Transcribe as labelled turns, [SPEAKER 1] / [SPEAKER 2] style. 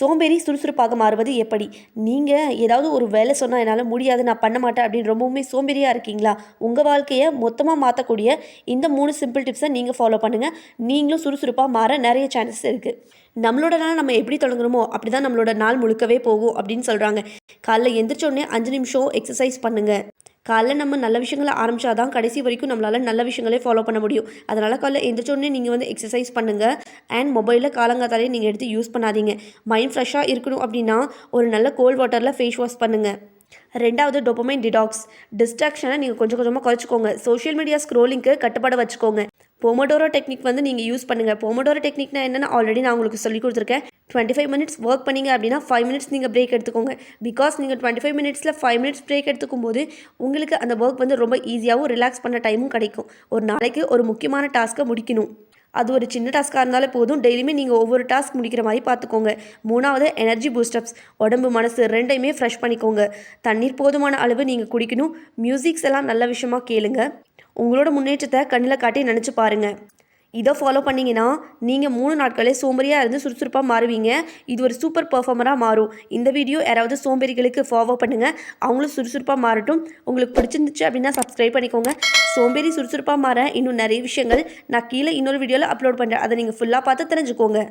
[SPEAKER 1] சோம்பேறி சுறுசுறுப்பாக மாறுவது எப்படி? நீங்கள் ஏதாவது ஒரு வேலை சொன்னால் என்னால் முடியாது நான் பண்ண மாட்டேன் அப்படின்னு ரொம்பவுமே சோம்பேறியாக இருக்கீங்களா? உங்கள் வாழ்க்கையை மொத்தமாக மாற்றக்கூடிய இந்த மூணு சிம்பிள் டிப்ஸை நீங்கள் ஃபாலோ பண்ணுங்கள் நீங்களும் சுறுசுறுப்பாக மாற நிறைய சான்சஸ் இருக்குது நம்மளோட நாள் நம்ம எப்படி தொடங்குறோமோ அப்படி தான் நம்மளோட நாள் முழுக்கவே போகும் அப்படின்னு சொல்கிறாங்க காலைல எந்திரிச்சோடனே அஞ்சு நிமிஷம் எக்ஸசைஸ் பண்ணுங்கள் காலைல நம்ம நல்ல விஷயங்களை ஆரம்பிச்சா தான் கடைசி வரைக்கும் நம்மளால் நல்ல விஷயங்களே ஃபாலோ பண்ண முடியும். அதனால் காலைல எந்திரிச்ச நீங்கள் வந்து எக்ஸசைஸ் பண்ணுங்கள் அண்ட் மொபைலில் காலங்காத்தாலே நீங்கள் எடுத்து யூஸ் பண்ணாதீங்க. மைண்ட் ஃப்ரெஷ்ஷாக இருக்கணும் அப்படின்னா ஒரு நல்ல கோல்ட் வாட்டரில் ஃபேஸ் வாஷ் பண்ணுங்கள் ரெண்டாவது டொப்பமைன் டிடாக்ஸ் டிஸ்ட்ராக்ஷனை நீங்கள் கொஞ்சம் கொஞ்சமாக குறைச்சிக்கோங்க. சோஷியல் மீடியா ஸ்க்ரோலிங்க்கு கட்டுப்பாடு வச்சுக்கோங்க. பொமடோரோ டெக்னிக் வந்து நீங்கள் யூஸ் பண்ணுங்கள் பொமடோரோ டெக்னிக்னா என்னென்னு ஆல்ரெடி நான் உங்களுக்கு சொல்லி கொடுத்துருக்கேன். டுவெண்ட்டி ஃபைவ் மினிட்ஸ் ஒர்க் பண்ணீங்க அப்படின்னா ஃபைவ் மினிட்ஸ் நீங்கள் பிரேக் எடுத்துக்கோங்க. பிகாஸ் நீங்கள் டுவெண்ட்டி ஃபைவ் மினிட்ஸில் ஃபைவ் மினிட்ஸ் பிரேக் எடுத்துக்கும் போது உங்களுக்கு அந்த ஒர்க் வந்து ரொம்ப ஈஸியாகவும் ரிலாக்ஸ் பண்ண டைமும் கிடைக்கும். ஒரு நாளைக்கு ஒரு முக்கியமான டாஸ்க்கை முடிக்கணும். அது ஒரு சின்ன டாஸ்க்காக இருந்தாலே போதும். டெய்லியுமே நீங்கள் ஒவ்வொரு டாஸ்க் முடிக்கிற மாதிரி பார்த்துக்கோங்க. மூணாவது எனர்ஜி பூஸ்டப்ஸ் உடம்பு மனசு ரெண்டையுமே ஃப்ரெஷ் பண்ணிக்கோங்க. தண்ணீர் போதுமான அளவு நீங்கள் குடிக்கணும். மியூசிக்ஸ் எல்லாம் நல்ல விஷயமா கேளுங்க. உங்களோட முன்னேற்றத்தை கண்ணில் காட்டி நினச்சி பாருங்கள் இதை ஃபாலோ பண்ணீங்கன்னா நீங்கள் மூணு நாட்களே சோம்பேறியாக இருந்து சுறுசுறுப்பாக மாறுவீங்க. இது ஒரு சூப்பர் பர்ஃபார்மராக மாறும். இந்த வீடியோ யாராவது சோம்பேறிகளுக்கு ஃபாலோ பண்ணுங்கள் அவங்களும் சுறுசுறுப்பாக மாறட்டும். உங்களுக்கு பிடிச்சிருந்துச்சு அப்படின்னா சப்ஸ்கிரைப் பண்ணிக்கோங்க. சோம்பேறி சுறுசுறுப்பாக மாற இன்னும் நிறைய விஷயங்கள் நான் கீழே இன்னொரு வீடியோவில் அப்லோட் பண்ணுறேன் அதை நீங்கள் ஃபுல்லாக பார்த்து தெரிஞ்சுக்கோங்க.